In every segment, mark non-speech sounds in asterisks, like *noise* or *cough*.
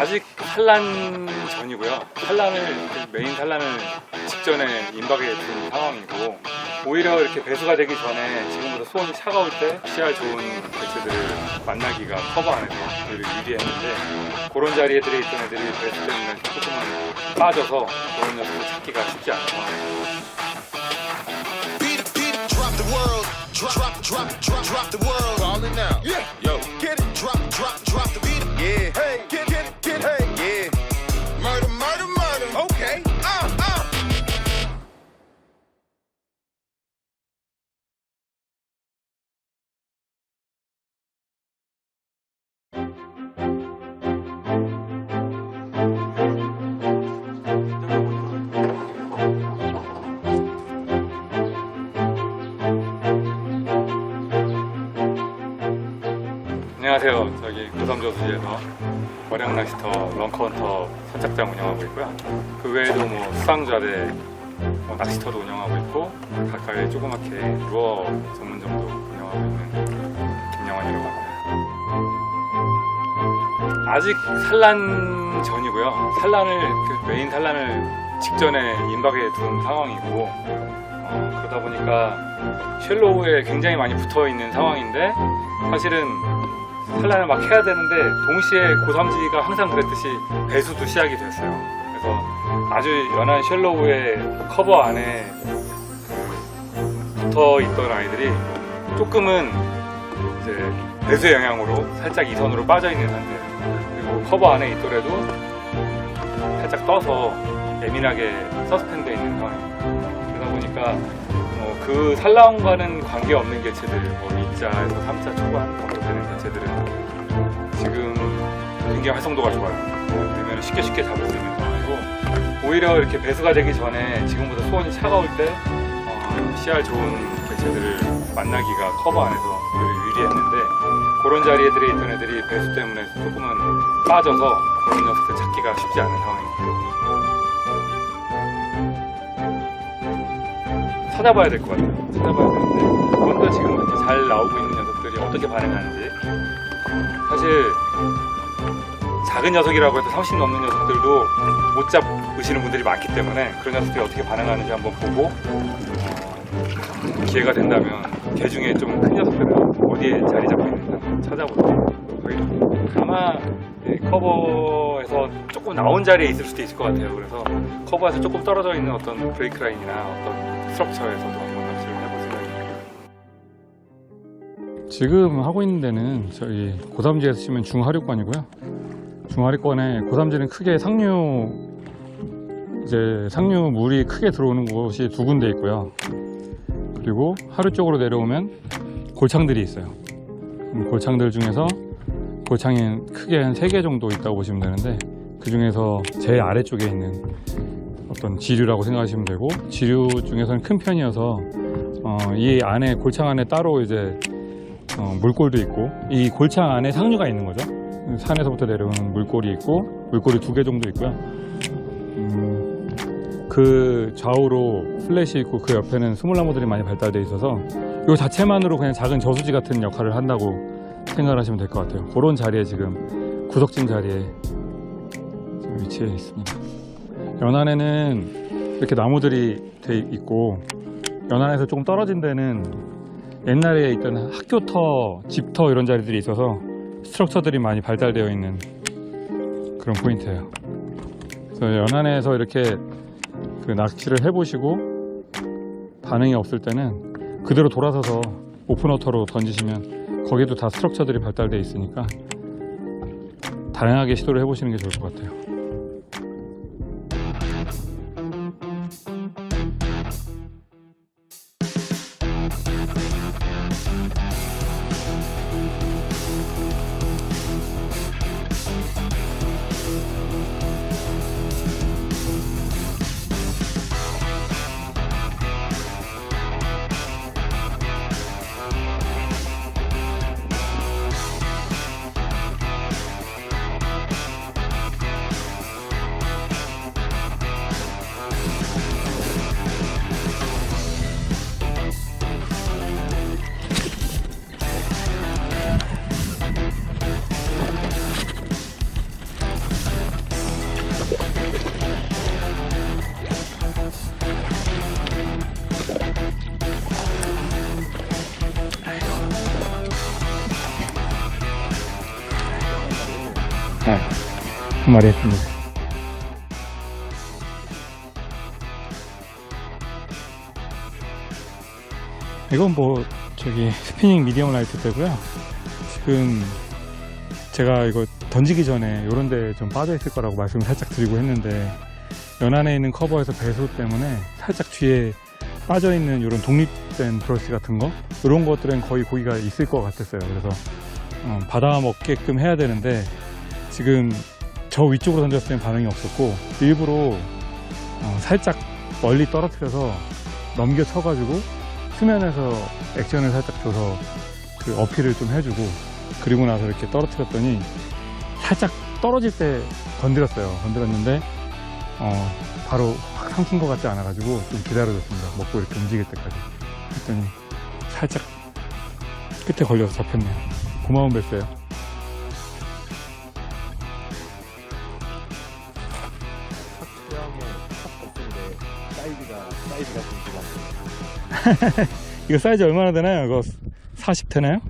아직 산란 전이고요. 산란을 그 메인 산란을 직전에 임박에 둔 상황이고 오히려 이렇게 배수가 되기 전에 지금보다 수온이 차가울 때 씨알 좋은 개체들을 만나기가 커버 안에서 오히려 유리했는데 그런 자리에 들어있던 애들이 배수 때문에 조금은 빠져서 그런 녀석을 찾기가 쉽지 it, drop the world. Drop, drop, drop, drop, the world. Call it now. Yeah, 안녕하세요. 저기 고삼저수지에서 월양 낚시터 런커헌터 선착장 운영하고 있고요. 그 외에도 뭐 수상자대 뭐 낚시터도 운영하고 있고 가까이 조그맣게 루어 전문점도 운영하고 있는 김영환이라고 합니다. 아직 산란 전이고요. 산란을 그 메인 산란을 직전에 임박에 둔 상황이고 어, 그러다 보니까 쉘로우에 굉장히 많이 붙어 있는 상황인데 사실은 산란을 막 해야 되는데 동시에 고삼지가 항상 그랬듯이 배수도 시작이 됐어요. 그래서 아주 연한 쉘로우의 커버 안에 붙어 있던 아이들이 조금은 이제 배수의 영향으로 살짝 이선으로 빠져 있는 상태예요. 그리고 커버 안에 있더라도 살짝 떠서 예민하게 서스펜되어 있는 상황입니다. 그러다 보니까 어, 그 산라운과는 관계없는 개체들, 뭐 2자에서 3자 초반 정도 되는 개체들은 지금 굉장히 활성도가 좋아요. 되면 쉽게 쉽게 잡을 수 있는 상황이고 오히려 이렇게 배수가 되기 전에 지금보다 수온이 차가울 때 어, 씨알 좋은 개체들을 만나기가 커버 안에서 유리했는데 그런 자리에 들어있던 애들이 배수 때문에 조금은 빠져서 그런 녀석들 찾기가 쉽지 않은 상황입니다. 찾아봐야 될 것 같아요. 찾아봐야 되는데 그것도 지금 이렇게 잘 나오고 있는 녀석들이 어떻게 반응하는지 사실 작은 녀석이라고 해도 30 넘는 녀석들도 못 잡으시는 분들이 많기 때문에 그런 녀석들이 어떻게 반응하는지 한번 보고 어, 기회가 된다면 개 중에 좀 큰 녀석들은 어디에 자리 잡고 있는지 한번 찾아보도록 하겠습니다. 아마 네, 커버에서 조금 나온 자리에 있을 수도 있을 것 같아요. 그래서 커버에서 조금 떨어져 있는 어떤 브레이크 라인이나 어떤 스트럭처에서도 한번 지금 하고 있는 데는 저희 고삼지에서 치면 중하류권이고요. 중하류권에 고삼지는 크게 상류 이제 상류 물이 크게 들어오는 곳이 두 군데 있고요. 그리고 하류 쪽으로 내려오면 골창들이 있어요. 음, 골창들 중에서 골창이 크게 한 세 개 정도 있다고 보시면 되는데 그 중에서 제일 아래쪽에 있는 어떤 지류라고 생각하시면 되고 지류 중에서는 큰 편이어서 어, 이 안에 골창 안에 따로 이제 어, 물골도 있고 이 골창 안에 상류가 있는 거죠. 산에서부터 내려오는 물골이 있고 물골이 두 개 정도 있고요. 음, 그 좌우로 플랫이 있고 그 옆에는 스몰나무들이 많이 발달되어 있어서 이 자체만으로 그냥 작은 저수지 같은 역할을 한다고 생각을 하시면 될 것 같아요. 그런 자리에 지금 구석진 자리에 위치해 있습니다. 연안에는 이렇게 나무들이 돼 있고 연안에서 조금 떨어진 데는 옛날에 있던 학교터, 집터 이런 자리들이 있어서 스트럭처들이 많이 발달되어 있는 그런 포인트예요. 그래서 연안에서 이렇게 그 낚시를 해보시고 반응이 없을 때는 그대로 돌아서서 오픈워터로 던지시면 거기도 다 스트럭처들이 발달되어 있으니까 다양하게 시도를 해보시는 게 좋을 것 같아요. 한 마리 했습니다. 이건 뭐 저기 스피닝 미디엄 라이트 때고요. 지금 제가 이거 던지기 전에 이런 데 좀 빠져 있을 거라고 말씀을 살짝 드리고 했는데 연안에 있는 커버에서 배수 때문에 살짝 뒤에 빠져 있는 이런 독립된 브러쉬 같은 거 이런 것들은 거의 고기가 있을 것 같았어요. 그래서 어, 받아 먹게끔 해야 되는데 지금 저 위쪽으로 던졌을 땐 반응이 없었고 일부러 어, 살짝 멀리 떨어뜨려서 넘겨 쳐가지고 수면에서 액션을 살짝 줘서 그 어필을 좀 해주고 그리고 나서 이렇게 떨어뜨렸더니 살짝 떨어질 때 건드렸어요. 건드렸는데 어, 바로 확 삼킨 것 같지 않아가지고 좀 기다려줬습니다. 먹고 이렇게 움직일 때까지. 했더니 살짝 끝에 걸려서 잡혔네요. 고마운 뱃어요. *laughs* 이거 사이즈 얼마나 되나요? 이거 40 되나요?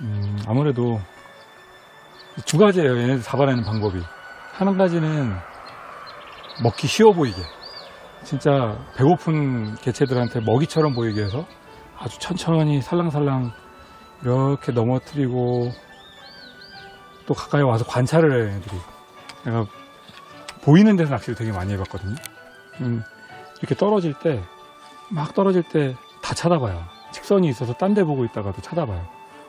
음, 아무래도 두 가지예요. 얘네들 잡아내는 방법이. 하는 가지는 먹기 쉬워 보이게. 진짜 배고픈 개체들한테 먹이처럼 보이게 해서 아주 천천히 살랑살랑 이렇게 넘어뜨리고 또 가까이 와서 관찰을 해요, 애들이. 내가 보이는 데서 낚시를 되게 많이 해봤거든요. 음, 이렇게 떨어질 때 막 떨어질 때 다 쳐다봐요. 직선이 있어서 딴 데 보고 있다가도 쳐다봐요.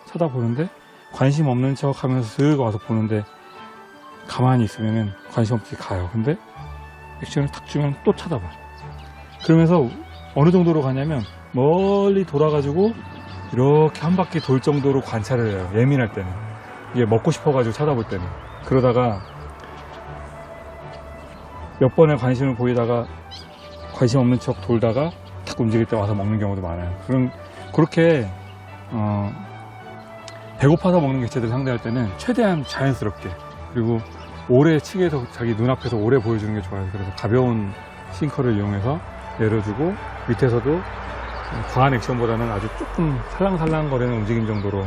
쳐다보는데 관심 없는 척 하면서 슥 와서 보는데 가만히 있으면은 관심 없이 가요. 근데 액션을 탁 주면 또 쳐다봐. 그러면서 어느 정도로 가냐면 멀리 돌아가지고 이렇게 한 바퀴 돌 정도로 관찰을 해요. 예민할 때는. 이게 먹고 싶어가지고 쳐다볼 때는. 그러다가 몇 번의 관심을 보이다가 관심 없는 척 돌다가 탁 움직일 때 와서 먹는 경우도 많아요. 그럼 그렇게 어, 배고파서 먹는 개체들 상대할 때는 최대한 자연스럽게 그리고 오래 치게해서 자기 눈앞에서 오래 보여주는 게 좋아요. 그래서 가벼운 싱커를 이용해서 내려주고 밑에서도 과한 액션보다는 아주 조금 살랑살랑 거리는 움직임 정도로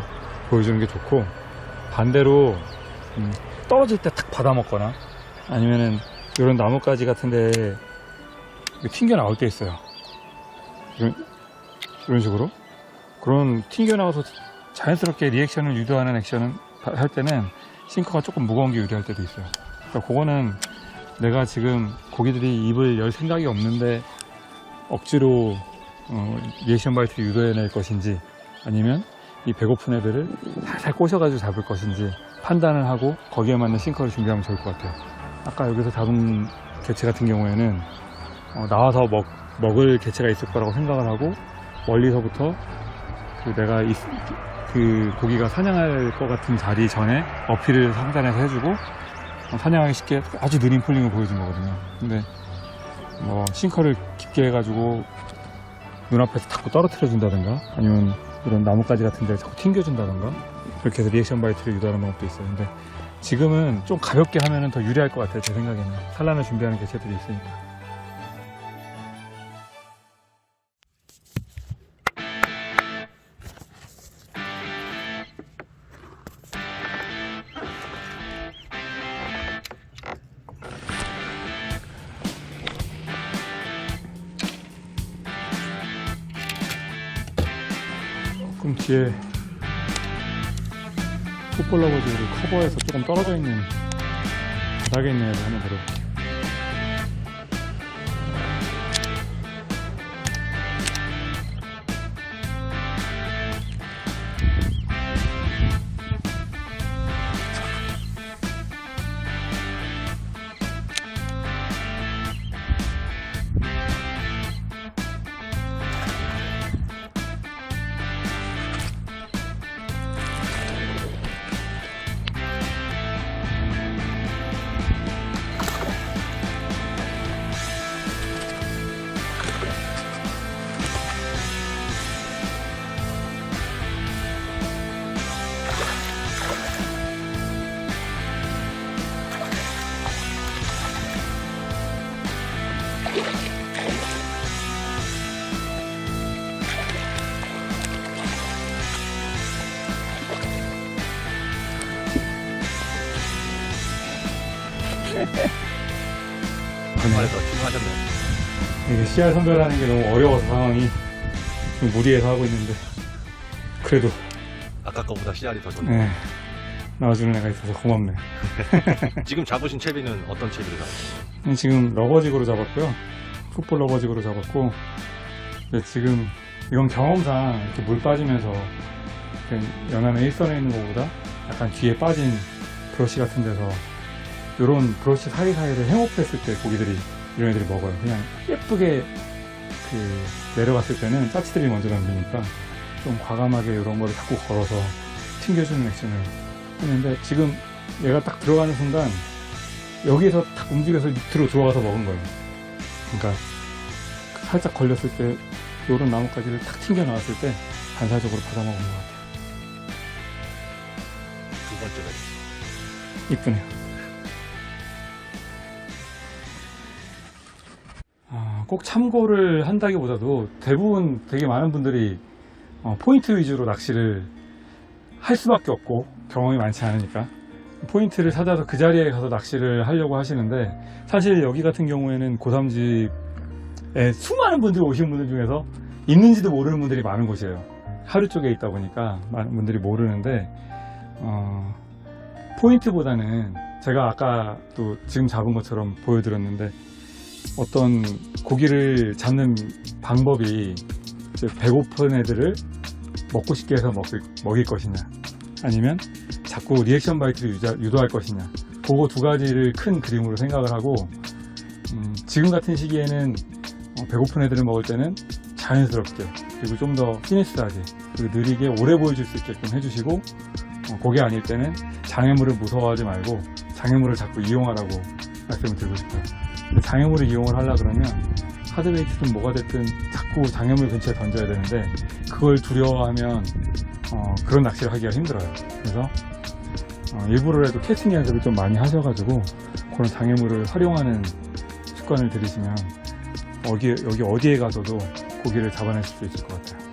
보여주는 게 좋고 반대로 음, 떨어질 때 탁 받아먹거나 아니면은 이런 나뭇가지 같은 데 튕겨 나올 때 있어요. 이런, 이런 식으로 그런 튕겨 나와서 자연스럽게 리액션을 유도하는 액션은 할 때는 싱커가 조금 무거운 게 유리할 때도 있어요. 그러니까 그거는 내가 지금 고기들이 입을 열 생각이 없는데 억지로 어, 리액션 바이트를 유도해낼 것인지 아니면 이 배고픈 애들을 살살 꼬셔가지고 잡을 것인지 판단을 하고 거기에 맞는 싱커를 준비하면 좋을 것 같아요. 아까 여기서 잡은 개체 같은 경우에는 어, 나와서 먹, 먹을 개체가 있을 거라고 생각을 하고 멀리서부터 그 내가 이- 그 고기가 사냥할 것 같은 자리 전에 어필을 상단에서 해주고 어, 사냥하기 쉽게 아주 느린 풀링을 보여준 거거든요. 근데 뭐 싱커를 깊게 해가지고 눈앞에서 자꾸 떨어뜨려 준다든가 아니면 이런 나뭇가지 같은 데 자꾸 튕겨 준다든가 이렇게 해서 리액션 바이트를 유도하는 방법도 있어요. 근데 지금은 좀 가볍게 하면 더 유리할 것 같아요. 제 생각에는 산란을 준비하는 개체들이 있으니까. 조금 뒤에 풋볼러버즈를 커버해서 조금 떨어져 있는 바닥에 있는 애를 한번 데려볼게요. 정말에서 출마하셨네요. 이게 씨알 선별하는 게 너무 어려워서 상황이 좀 무리해서 하고 있는데 그래도 아까 거보다 씨알이 더 좋네요. 네, 나와주는 애가 있어서 고맙네. *laughs* 지금 잡으신 채비는 어떤 채비를 잡으셨어요? 지금 러버직으로 잡았고요. 풋볼 러버직으로 잡았고 근데 지금 이건 경험상 이렇게 물 빠지면서 이렇게 연안에 일선에 있는 것보다 약간 뒤에 빠진 브러쉬 같은 데서 이런 브러쉬 사이사이를 행업했을 때 고기들이 이런 애들이 먹어요. 그냥 예쁘게 그 내려갔을 때는 짜치들이 먼저 넘기니까 좀 과감하게 이런 거를 자꾸 걸어서 튕겨주는 액션을 했는데 지금 얘가 딱 들어가는 순간 여기서 딱 움직여서 밑으로 들어가서 먹은 거예요. 그러니까 살짝 걸렸을 때 요런 나뭇가지를 탁 튕겨 나왔을 때 반사적으로 받아먹은 것 같아요. 두 번째가 이쁘네요. 꼭 참고를 한다기보다도 대부분 되게 많은 분들이 어, 포인트 위주로 낚시를 할 수밖에 없고 경험이 많지 않으니까 포인트를 찾아서 그 자리에 가서 낚시를 하려고 하시는데 사실 여기 같은 경우에는 고삼집에 수많은 분들이 오신 분들 중에서 있는지도 모르는 분들이 많은 곳이에요. 하루 쪽에 있다 보니까 많은 분들이 모르는데 어, 포인트보다는 제가 아까 또 지금 잡은 것처럼 보여드렸는데 어떤 고기를 잡는 방법이 배고픈 애들을 먹고 싶게 해서 먹일, 먹일 것이냐 아니면 자꾸 리액션 바이트를 유도할 것이냐 그거 두 가지를 큰 그림으로 생각을 하고 음, 지금 같은 시기에는 어, 배고픈 애들을 먹을 때는 자연스럽게 그리고 좀더 피니스하게 그리고 느리게 오래 보여줄 수 있게끔 해주시고 어, 그게 아닐 때는 장애물을 무서워하지 말고 장애물을 자꾸 이용하라고 말씀을 드리고 싶어요. 장애물을 이용을 하려 그러면 하드베이트든 뭐가 됐든 자꾸 장애물 근처에 던져야 되는데 그걸 두려워하면 어, 그런 낚시를 하기가 힘들어요. 그래서 어, 일부러라도 캐스팅 연습을 좀 많이 하셔가지고 그런 장애물을 활용하는 습관을 들이시면 여기, 여기 어디에 가서도 고기를 잡아내실 수 있을 것 같아요.